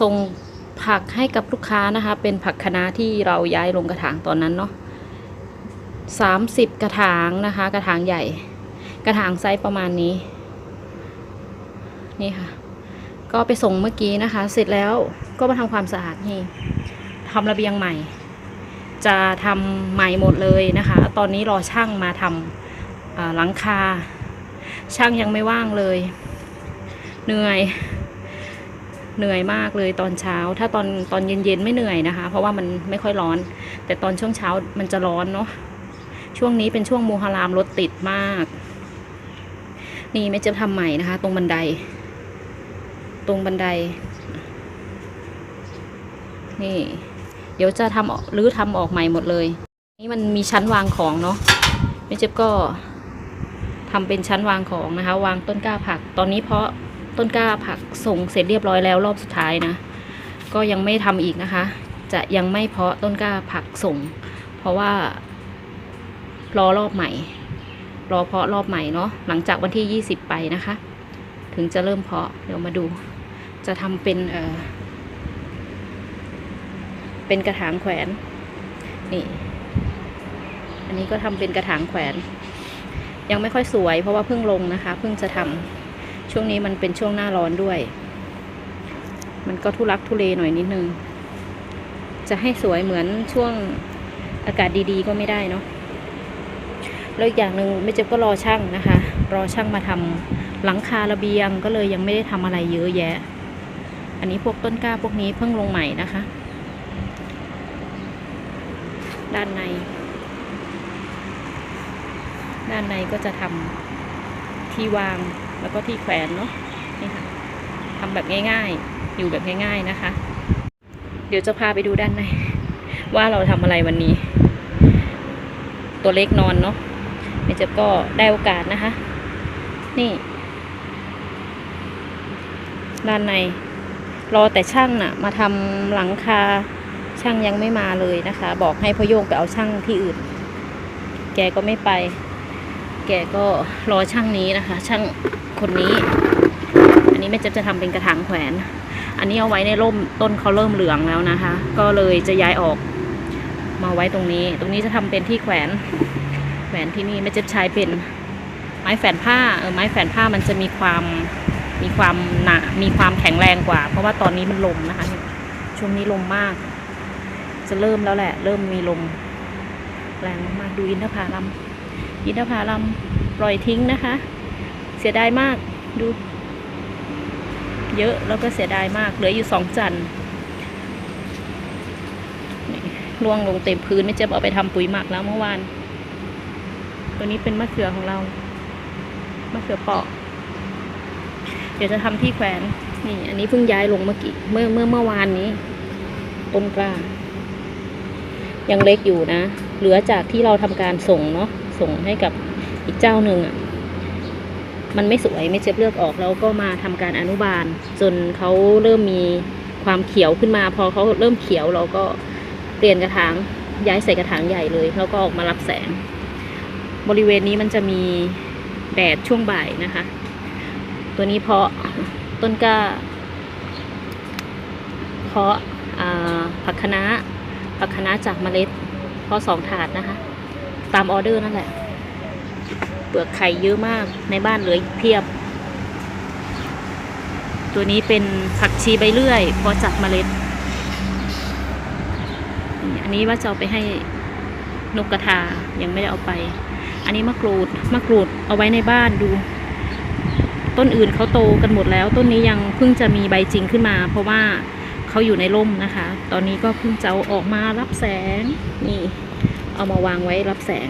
ส่งผักให้กับลูกค้านะคะ เป็นผักคะน้าที่เราย้ายลงกระถางตอนนั้นเนาะสามสิบกระถางนะคะ กระถางใหญ่ กระถางไซส์ประมาณนี้ นี่ค่ะ ก็ไปส่งเมื่อกี้นะคะ เสร็จแล้วก็มาทำความสะอาดนี่ทำระเบียงใหม่ จะทำใหม่หมดเลยนะคะ ตอนนี้รอช่างมาทำหลังคา ช่างยังไม่ว่างเลย เหนื่อย เหนื่อยมากเลยตอนเช้า ถ้าตอนตอนเย็นๆไม่เหนื่อยนะคะ เพราะว่ามันไม่ค่อยร้อน แต่ตอนช่วงเช้ามันจะร้อนเนาะช่วงนี้เป็นช่วงมูฮารามรถติดมาก นี่แม่จะทำใหม่นะคะ ตรงบันได ตรงบันได นี่ เดี๋ยวจะทำหรือทำออกใหม่หมดเลย นี่มันมีชั้นวางของเนาะแม่เจ็บก็ทำเป็นชั้นวางของนะคะ วางต้นกล้าผัก ตอนนี้เพาะ ต้นกล้าผักส่งเสร็จเรียบร้อยแล้วรอบสุดท้ายนะ ก็ยังไม่ทำอีกนะคะ จะยังไม่เพาะต้นกล้าผักส่ง เพราะว่ารอรอบใหม่ รอเพาะรอบใหม่เนาะหลังจากวันที่ 20 ไปนะคะ ถึงจะเริ่มเพาะเดี๋ยวมาดู จะทำเป็นเออเป็นกระถางแขวนนี่อันนี้ก็ทำเป็นกระถางแขวน ยังไม่ค่อยสวยเพราะว่าเพิ่งลงนะคะ เพิ่งจะทำ ช่วงนี้มันเป็นช่วงหน้าร้อนด้วย มันก็ทุลักทุเลหน่อยนิดนึง จะให้สวยเหมือนช่วงอากาศดีๆ ก็ไม่ได้เนาะแล้วอีกอย่างหนึ่งไม่เจ็บก็รอช่างนะคะ รอช่างมาทำหลังคาระเบียงก็เลยยังไม่ได้ทำอะไรเยอะแยะ อันนี้พวกต้นกล้าพวกนี้เพิ่งลงใหม่นะคะ ด้านใน ด้านในก็จะทำที่วาง แล้วก็ที่แขวนเนาะนี่ค่ะทำแบบง่ายๆ อยู่แบบง่ายๆนะคะ เดี๋ยวจะพาไปดูด้านในว่าเราทำอะไรวันนี้ ตัวเล็กนอนเนาะเมเจ็บก็ได้โอกาสนะคะ นี่ ด้านใน รอแต่ช่างน่ะ มาทำหลังคาช่างยังไม่มาเลยนะคะ บอกให้พ่อโยงไปเอาช่างที่อื่น แกก็ไม่ไป แกก็รอช่างนี้นะคะ ช่าง คนนี้ อันนี้แม่เจ็บจะทำเป็นกระถางแขวน อันนี้เอาไว้ในร่มต้นเขาเริ่มเหลืองแล้วนะคะ ก็เลยจะย้ายออก มาไว้ตรงนี้ ตรงนี้จะทำเป็นที่แขวน แขวนที่นี่แม่เจ็บใช้เป็นไม้แฝนผ้าเออไม้แฝนผ้ามันจะมีความมีความหนามีความแข็งแรงกว่า เพราะว่าตอนนี้มันลมนะคะช่วงนี้ลมมาก จะเริ่มแล้วแหละ เริ่มมีลม แรงมากดูอินทผลัมอินทผลัมปล่อยทิ้งนะคะ เสียดายมากดู เยอะแล้วก็เสียดายมาก เหลืออยู่สองจันร่วงลงเต็มพื้นไม่เจ็บเอาไปทำปุ๋ยหมักแล้วเมื่อวาน ตัวนี้เป็นมะเขือของเรา มะเขือเปาะ เดี๋ยวจะทำที่แขวน นี่ อันนี้เพิ่งย้ายลงเมื่อกี้ เมื่อเมื่อเมื่อวานนี้ ต้นกล้า ยังเล็กอยู่นะ เหลือจากที่เราทำการส่งเนาะ ส่งให้กับอีกเจ้าหนึ่งอะ มันไม่สวยไม่เจ็บเลือกออกแล้วก็มาทำการอนุบาล จนเขาเริ่มมีความเขียวขึ้นมา พอเขาเริ่มเขียวเราก็เปลี่ยนกระถางย้ายใส่กระถางใหญ่เลย แล้วก็ออกมารับแสง บริเวณนี้มันจะมีแดดช่วงบ่ายนะคะ ตัวนี้เพาะต้นกล้าเพาะผักคะน้าผักคะน้าจากเมล็ดเพาะสองถาดนะคะ ตามออเดอร์นั่นแหละ เปลือกไข่เยอะมากในบ้านเหลืออีกเพียบ ตัวนี้เป็นผักชีใบเลื่อยพาะจากเมล็ด อันนี้ว่าจะเอาไปให้นกกระทายังไม่ได้เอาไป อันนี้มะกรูดมะกรูดเอาไว้ในบ้านดู ต้นอื่นเขาโตกันหมดแล้ว ต้นนี้ยังเพิ่งจะมีใบจริงขึ้นมา เพราะว่าเขาอยู่ในร่มนะคะ ตอนนี้ก็เพิ่งจะเอาออกมารับแสงนี่ เอามาวางไว้รับแสง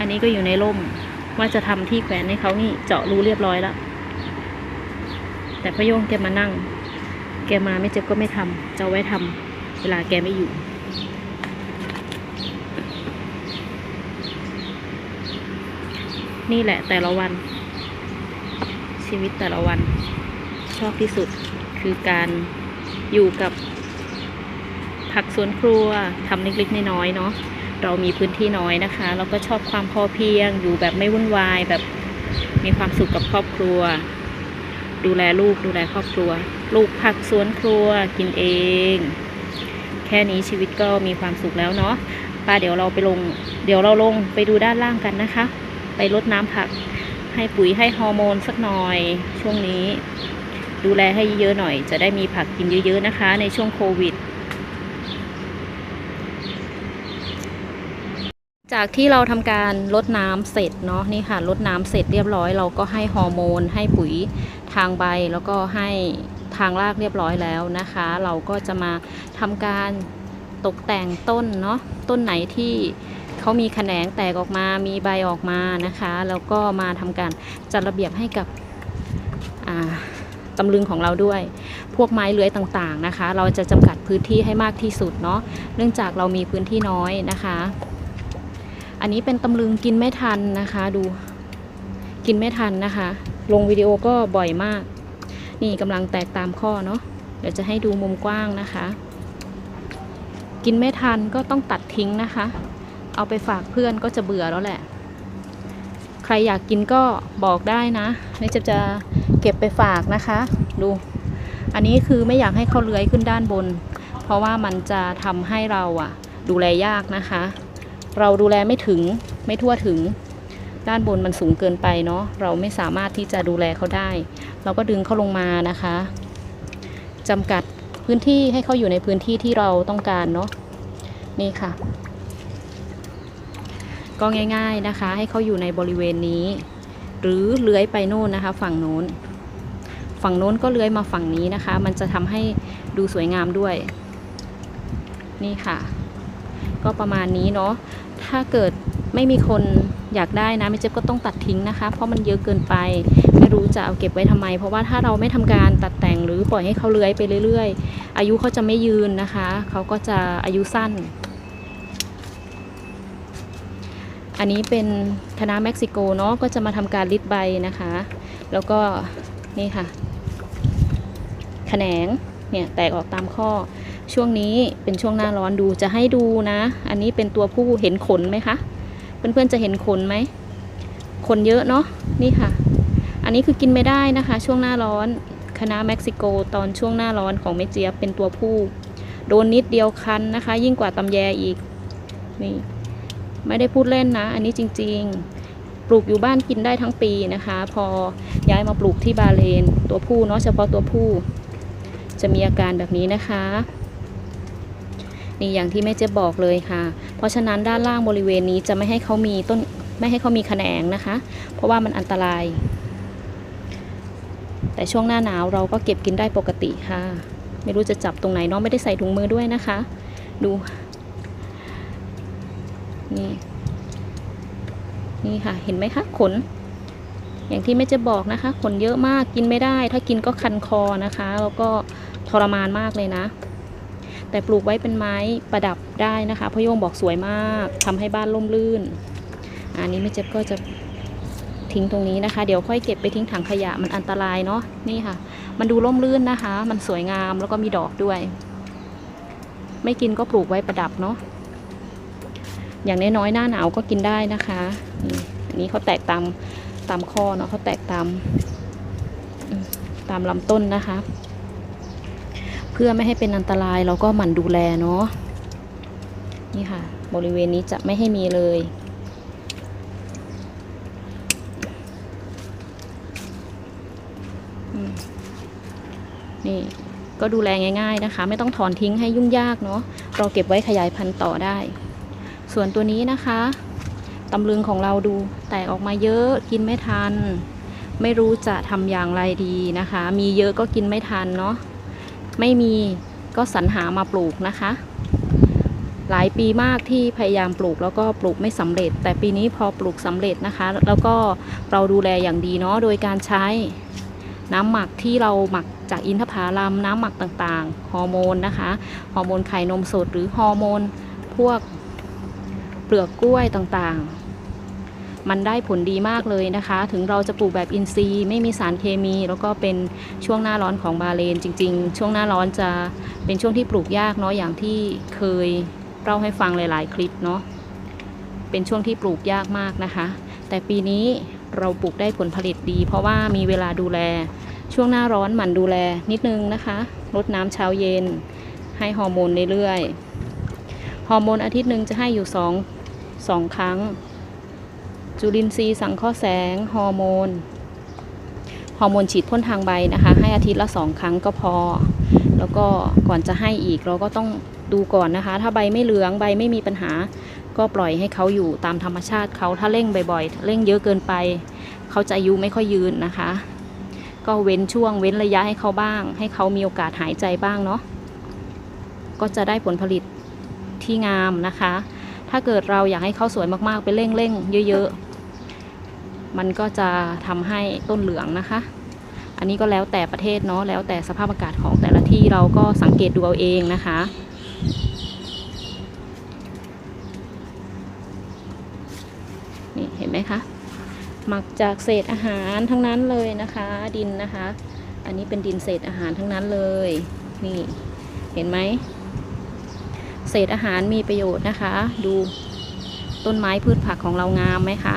อันนี้ก็อยู่ในร่มว่าจะทำที่แขวนให้เขานี่เจาะรูเรียบร้อยแล้ว แต่พะโยงแกมานั่ง แกมาไม่เจ็บก็ไม่ทำจะเอาไว้ทำเวลาแกไม่อยู่นี่แหละแต่ละวัน ชีวิตแต่ละวัน ชอบที่สุดคือการอยู่กับผักสวนครัวทำเล็กๆน้อยๆเนาะ เรามีพื้นที่น้อยนะคะ เราก็ชอบความพอเพียง อยู่แบบไม่วุ่นวายแบบมีความสุขกับครอบครัว ดูแลลูกดูแลครอบครัว ลูกผักสวนครัวกินเอง แค่นี้ชีวิตก็มีความสุขแล้วเนาะป้าเดี๋ยวเราไปลง เดี๋ยวเราลงไปดูด้านล่างกันนะคะ ไปรดน้ำผัก ให้ปุ๋ยให้ฮอร์โมนสักหน่อยช่วงนี้ ดูแลให้เยอะหน่อย จะได้มีผักกินเยอะๆนะคะ ในช่วงโควิด จากที่เราทำการลดน้ำเสร็จเนาะนี่ค่ะลดน้ำเสร็จเรียบร้อย เราก็ให้ฮอร์โมน ให้ปุ๋ยทางใบ แล้วก็ให้ทางรากเรียบร้อยแล้วนะคะ เราก็จะมาทำการตกแต่งต้นเนาะต้นไหนที่เขามีแขนงแตกออกมามีใบออกมานะคะแล้วก็มาทำการจัดระเบียบให้กับตำลึงของเราด้วย พวกไม้เลื้อยต่างๆนะคะ เราจะจำกัดพื้นที่ให้มากที่สุดเนาะเนื่องจากเรามีพื้นที่น้อยนะคะ อันนี้เป็นตำลึงกินไม่ทันนะคะดู กินไม่ทันนะคะ ลงวิดีโอก็บ่อยมาก นี่กำลังแตกตามข้อเนาะเดี๋ยวจะให้ดูมุมกว้างนะคะ กินไม่ทันก็ต้องตัดทิ้งนะคะ เอาไปฝากเพื่อนก็จะเบื่อแล้วแหละ ใครอยากกินก็บอกได้นะนี่จะจะเก็บไปฝากนะคะ ดู อันนี้คือไม่อยากให้เขาเลื้อยขึ้นด้านบน เพราะว่ามันจะทำให้เราอะดูแลยากนะคะ เราดูแลไม่ถึงไม่ทั่วถึง ด้านบนมันสูงเกินไปเนาะเราไม่สามารถที่จะดูแลเขาได้ เราก็ดึงเขาลงมานะคะจำกัดพื้นที่ให้เขาอยู่ในพื้นที่ที่เราต้องการเนาะนี่ค่ะ ก็ง่าย ๆนะคะ ให้เขาอยู่ในบริเวณนี้ หรือเลื้อยไปโน่นนะคะ ฝั่งโน้น ฝั่งโน้นก็เลื้อยมาฝั่งนี้นะคะ มันจะทำให้ดูสวยงามด้วย นี่ค่ะ ก็ประมาณนี้เนาะถ้าเกิดไม่มีคนอยากได้นะแม่เจ๊บก็ต้องตัดทิ้งนะคะ เพราะมันเยอะเกินไป ไม่รู้จะเอาเก็บไว้ทำไม เพราะว่าถ้าเราไม่ทำการตัดแต่งหรือปล่อยให้เขาเลื้อยไปเรื่อย ๆ อายุเขาจะไม่ยืนนะคะ เขาก็จะอายุสั้น อันนี้เป็นคณะเม็กซิโกเนาะก็จะมาทำการริดใบนะคะ แล้วก็นี่ค่ะ แขนงเนี่ยแตกออกตามข้อ ช่วงนี้เป็นช่วงหน้าร้อนดูจะให้ดูนะ อันนี้เป็นตัวผู้เห็นขนไหมคะ เพื่อนๆจะเห็นขนไหม ขนเยอะเนาะ นี่ค่ะ อันนี้คือกินไม่ได้นะคะ ช่วงหน้าร้อนคณะเม็กซิโกตอนช่วงหน้าร้อนของเมเจียบเป็นตัวผู้ โดนนิดเดียวคันนะคะ ยิ่งกว่าตำแยอีก นี่ ไม่ได้พูดเล่นนะ อันนี้จริง ๆ ปลูกอยู่บ้านกินได้ทั้งปีนะคะ พอย้ายมาปลูกที่บาเลน ตัวผู้เนาะเฉพาะตัวผู้จะมีอาการแบบนี้นะคะ นี่อย่างที่แม่เจ๊บอกเลยค่ะ เพราะฉะนั้นด้านล่างบริเวณนี้จะไม่ให้เขามีต้นไม่ให้เขามีแขนงนะคะ เพราะว่ามันอันตราย แต่ช่วงหน้าหนาวเราก็เก็บกินได้ปกติค่ะ ไม่รู้จะจับตรงไหนเนาะไม่ได้ใส่ถุงมือด้วยนะคะ ดูนี่นี่ค่ะเห็นไหมคะขน อย่างที่แม่เจะบอกนะคะ ขนเยอะมากกินไม่ได้ ถ้ากินก็คันคอนะคะ แล้วก็ทรมานมากเลยนะ แต่ปลูกไว้เป็นไม้ประดับได้นะคะพ่อโยงบอกสวยมากทำให้บ้านร่มรื่น อันนี้แม่เจ็บก็จะทิ้งตรงนี้นะคะ เดี๋ยวค่อยเก็บไปทิ้งถังขยะมันอันตรายเนาะนี่ค่ะ มันดูร่มรื่นนะคะ มันสวยงามแล้วก็มีดอกด้วย ไม่กินก็ปลูกไว้ประดับเนาะอย่างน้อยๆหน้าหนาวก็กินได้นะคะนี่อันนี้เขาแตกตามตามข้อเนาะเขาแตกตามตามลำต้นนะคะ พื่อไม่ให้เป็นอันตรายเราก็หมั่นดูแลเนาะนี่ค่ะ บริเวณนี้จะไม่ให้มีเลยนี่ก็ดูแลง่าย ๆนะคะ ไม่ต้องถอนทิ้งให้ยุ่งยากเนาะเราเก็บไว้ขยายพันธุ์ต่อได้ ส่วนตัวนี้นะคะตำลึงของเราดูแตกออกมาเยอะกินไม่ทัน ไม่รู้จะทำอย่างไรดีนะคะ มีเยอะก็กินไม่ทันเนาะ ไม่มีก็สรรหามาปลูกนะคะ หลายปีมากที่พยายามปลูกแล้วก็ปลูกไม่สำเร็จ แต่ปีนี้พอปลูกสำเร็จนะคะ แล้วก็เราดูแลอย่างดีเนาะโดยการใช้น้ำหมักที่เราหมักจากอินทผลัมน้ำหมักต่างๆฮอร์โมนนะคะฮอร์โมนไข่นมสดหรือฮอร์โมนพวกเปลือกกล้วยต่างๆ มันได้ผลดีมากเลยนะคะ ถึงเราจะปลูกแบบอินทรีย์ ไม่มีสารเคมี แล้วก็เป็นช่วงหน้าร้อนของบาเลนจริง ๆ ช่วงหน้าร้อนจะเป็นช่วงที่ปลูกยากเนาะอย่างที่เคยเล่าให้ฟังหลาย ๆ คลิปเนาะเป็นช่วงที่ปลูกยากมากนะคะ แต่ปีนี้เราปลูกได้ผลผลิตดี เพราะว่ามีเวลาดูแล ช่วงหน้าร้อนหมั่นดูแลนิดนึงนะคะลดน้ำเช้าเย็น ให้ฮอร์โมนเรื่อยๆฮอร์โมนอาทิตย์หนึ่งจะให้อยู่สองสองครั้ง จุลินทรีย์สังเคราะห์แสง ฮอร์โมน ฮอร์โมนฉีดพ่นทางใบนะคะ ให้อาทิตย์ละสองครั้งก็พอ แล้วก็ก่อนจะให้อีกเราก็ต้องดูก่อนนะคะ ถ้าใบไม่เหลืองใบไม่มีปัญหา ก็ปล่อยให้เขาอยู่ตามธรรมชาติเขาถ้าเร่งบ่อยๆเร่งเยอะเกินไป เขาจะอายุไม่ค่อยยืนนะคะ ก็เว้นช่วงเว้นระยะให้เขาบ้าง ให้เขามีโอกาสหายใจบ้างเนาะก็จะได้ผลผลิตที่งามนะคะ ถ้าเกิดเราอยากให้เขาสวยมากๆ ไปเร่งๆ เยอะ ๆ มันก็จะทำให้ต้นเหลืองนะคะ อันนี้ก็แล้วแต่ประเทศเนาะแล้วแต่สภาพอากาศของแต่ละที่เราก็สังเกตดูเอาเองนะคะนี่เห็นไหมคะหมักจากเศษอาหารทั้งนั้นเลยนะคะ ดินนะคะ อันนี้เป็นดินเศษอาหารทั้งนั้นเลยนี่เห็นไหมเศษอาหารมีประโยชน์นะคะ ดูต้นไม้พืชผักของเรางามไหมคะ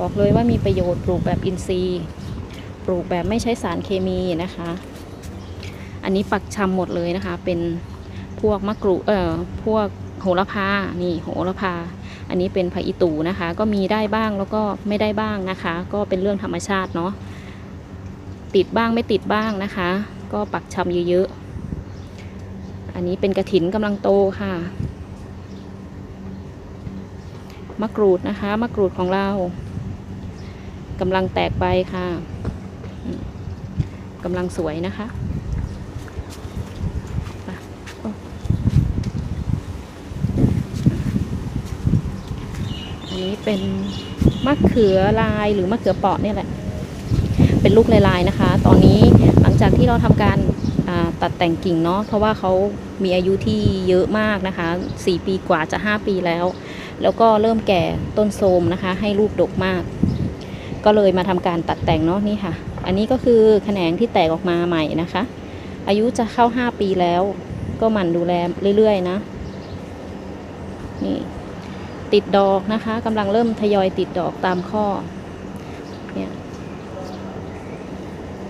บอกเลยว่ามีประโยชน์ปลูกแบบอินทรีย์ ปลูกแบบไม่ใช้สารเคมีนะคะ อันนี้ปักชำหมดเลยนะคะ เป็นพวกมะกรูดเอ่อพวกโหระพา นี่โหระพา อันนี้เป็นผักอีตูนะคะ ก็มีได้บ้างแล้วก็ไม่ได้บ้างนะคะ ก็เป็นเรื่องธรรมชาติเนาะ ติดบ้างไม่ติดบ้างนะคะ ก็ปักชำเยอะๆ อันนี้เป็นกระถินกำลังโตค่ะ มะกรูดนะคะ มะกรูดของเรา กำลังแตกใบค่ะกำลังสวยนะคะอันนี้เป็นมะเขือลายหรือมะเขือเปาะเนี่ยแหละ เป็นลูกลายๆนะคะ ตอนนี้หลังจากที่เราทำการตัดแต่งกิ่งเนาะเพราะว่าเขามีอายุที่เยอะมากนะคะ 4 ปีกว่าจะ 5 ปีแล้ว แล้วก็เริ่มแก่ต้นโทมนะคะ ให้ลูกดกมาก ก็เลยมาทำการตัดแต่งเนาะนี่ค่ะ อันนี้ก็คือแขนงที่แตกออกมาใหม่นะคะ อายุจะเข้า 5 ปีแล้ว ก็หมั่นดูแลเรื่อยๆนะ นี่ติดดอกนะคะกำลังเริ่มทยอยติดดอกตามข้อเนี่ย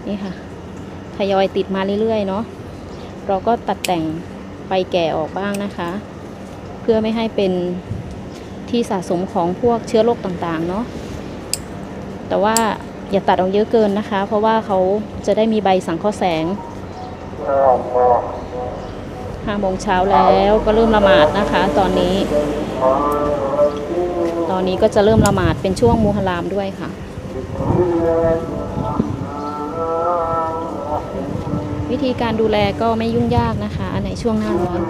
นี่ค่ะ ทยอยติดมาเรื่อยๆเนาะเราก็ตัดแต่งไปแก่ออกบ้างนะคะ เพื่อไม่ให้เป็นที่สะสมของพวกเชื้อโรคต่างๆเนาะ แต่ว่าอย่าตัดออกเยอะเกินนะคะ เพราะว่าเขาจะได้มีใบสังเคราะห์แสงห้าโมงเช้าแล้วก็เริ่มละหมาดนะคะ ตอนนี้ ตอนนี้ก็จะเริ่มละหมาดเป็นช่วงมูฮัลลามด้วยค่ะ วิธีการดูแลก็ไม่ยุ่งยากนะคะในช่วงหน้าร้อน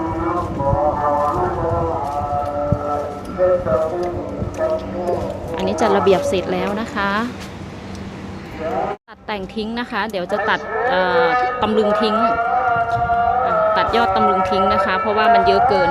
จัดระเบียบเสร็จแล้วนะคะ ตัดแต่งทิ้งนะคะ เดี๋ยวจะตัดตำลึงทิ้ง ตัดยอดตำลึงทิ้งนะคะ เพราะว่ามันเยอะเกิน